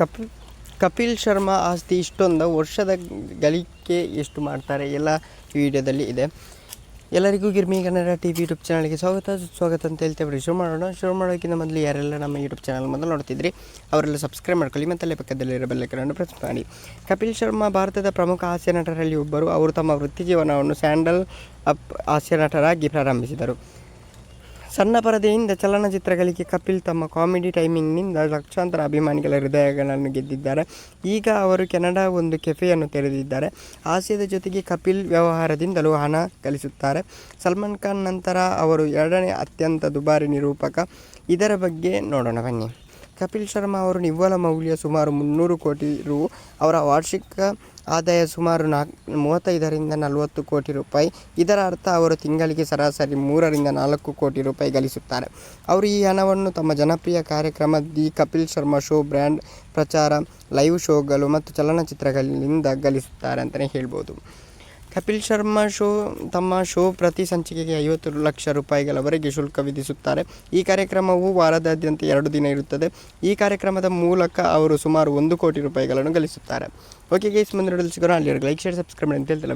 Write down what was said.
ಕಪಿಲ್ ಕಪಿಲ್ ಶರ್ಮಾ ಆಸ್ತಿ ಇಷ್ಟೊಂದು ವರ್ಷದ ಗಳಿಕೆ ಎಷ್ಟು ಮಾಡ್ತಾರೆ ಎಲ್ಲ ವಿಡಿಯೋದಲ್ಲಿ ಇದೆ. ಎಲ್ಲರಿಗೂ Girmi Kannada T V YouTube ಚಾನಲ್ಗೆ ಸ್ವಾಗತ ಸ್ವಾಗತ ಅಂತ ಹೇಳ್ತೇವೆ ಶುರು ಮಾಡೋಣ. ಶುರು ಮಾಡೋಕ್ಕಿಂತ ಮೊದಲು ಯಾರೆಲ್ಲ ನಮ್ಮ ಯೂಟ್ಯೂಬ್ ಚಾನಲ್ ಮೊದಲು ನೋಡ್ತಿದ್ರಿ, ಅವರೆಲ್ಲ ಸಬ್ಸ್ಕ್ರೈಬ್ ಮಾಡ್ಕೊಳ್ಳಿ ಮತ್ತು ಅಲ್ಲೇ ಪಕ್ಕದಲ್ಲಿರೋ ಬೆಲ್ಲೈಕನನ್ನು ಪ್ರೆಸ್ ಮಾಡಿ. ಕಪಿಲ್ ಶರ್ಮಾ ಭಾರತದ ಪ್ರಮುಖ ಹಾಸ್ಯ ನಟರಲ್ಲಿ ಒಬ್ಬರು. ಅವರು ತಮ್ಮ ವೃತ್ತಿ ಜೀವನವನ್ನು ಸ್ಯಾಂಡಲ್ ಅಪ್ ಹಾಸ್ಯ ನಟರಾಗಿ ಪ್ರಾರಂಭಿಸಿದರು. ಸಣ್ಣ ಪರದೆಯಿಂದ ಚಲನಚಿತ್ರಗಳಿಗೆ ಕಪಿಲ್ ತಮ್ಮ ಕಾಮಿಡಿ ಟೈಮಿಂಗ್ನಿಂದ ಲಕ್ಷಾಂತರ ಅಭಿಮಾನಿಗಳ ಹೃದಯಗಳನ್ನು ಗೆದ್ದಿದ್ದಾರೆ. ಈಗ ಅವರು ಕೆನಡಾ ಒಂದು ಕೆಫೆಯನ್ನು ತೆರೆದಿದ್ದಾರೆ. ಹಾಸ್ಯದ ಜೊತೆಗೆ ಕಪಿಲ್ ವ್ಯವಹಾರದಿಂದಲೂ ಹಣ ಗಳಿಸುತ್ತಾರೆ ಸಲ್ಮಾನ್ ಖಾನ್ ನಂತರ ಅವರು ಎರಡನೇ ಅತ್ಯಂತ ದುಬಾರಿ ನಿರೂಪಕ. ಇದರ ಬಗ್ಗೆ ನೋಡೋಣ ಬನ್ನಿ. ಕಪಿಲ್ ಶರ್ಮಾ ಅವರು ನಿವ್ವಳ ಮೌಲ್ಯ ಸುಮಾರು ಮುನ್ನೂರು ಕೋಟಿ ರು, ಅವರ ವಾರ್ಷಿಕ ಆದಾಯ ಸುಮಾರು ನಾಲ್ಕು ಮೂವತ್ತೈದರಿಂದ ನಲವತ್ತು ಕೋಟಿ ರೂಪಾಯಿ. ಇದರ ಅರ್ಥ ಅವರು ತಿಂಗಳಿಗೆ ಸರಾಸರಿ ಮೂರರಿಂದ ನಾಲ್ಕು ಕೋಟಿ ರೂಪಾಯಿ ಗಳಿಸುತ್ತಾರೆ. ಅವರು ಈ ಹಣವನ್ನು ತಮ್ಮ ಜನಪ್ರಿಯ ಕಾರ್ಯಕ್ರಮ the Kapil Sharma show, brand ಪ್ರಚಾರ, ಲೈವ್ ಶೋಗಳು ಮತ್ತು ಚಲನಚಿತ್ರಗಳಿಂದ ಗಳಿಸುತ್ತಾರೆ ಅಂತಲೇ ಹೇಳ್ಬೋದು. ಕಪಿಲ್ ಶರ್ಮಾ ಶೋ, ತಮ್ಮ ಶೋ ಪ್ರತಿ ಸಂಚಿಕೆಗೆ ಐವತ್ತು ಲಕ್ಷ ರೂಪಾಯಿಗಳವರೆಗೆ ಶುಲ್ಕ ವಿಧಿಸುತ್ತಾರೆ. ಈ ಕಾರ್ಯಕ್ರಮವು ವಾರದಾದ್ಯಂತ ಎರಡು ದಿನ ಇರುತ್ತದೆ. ಈ ಕಾರ್ಯಕ್ರಮದ ಮೂಲಕ ಅವರು ಸುಮಾರು ಒಂದು ಕೋಟಿ ರೂಪಾಯಿಗಳನ್ನು ಗಳಿಸುತ್ತಾರೆ. ಓಕೆ ಗೈಸ್ ಮುಂದೆ ಸಿಗೋಣ. ಅಲ್ಲಿ ಲೈಕ್ ಶೇರ್ ಸಬ್ಸ್ಕ್ರೈಬ್ ಅಂತ ಹೇಳ್ತಾರೆ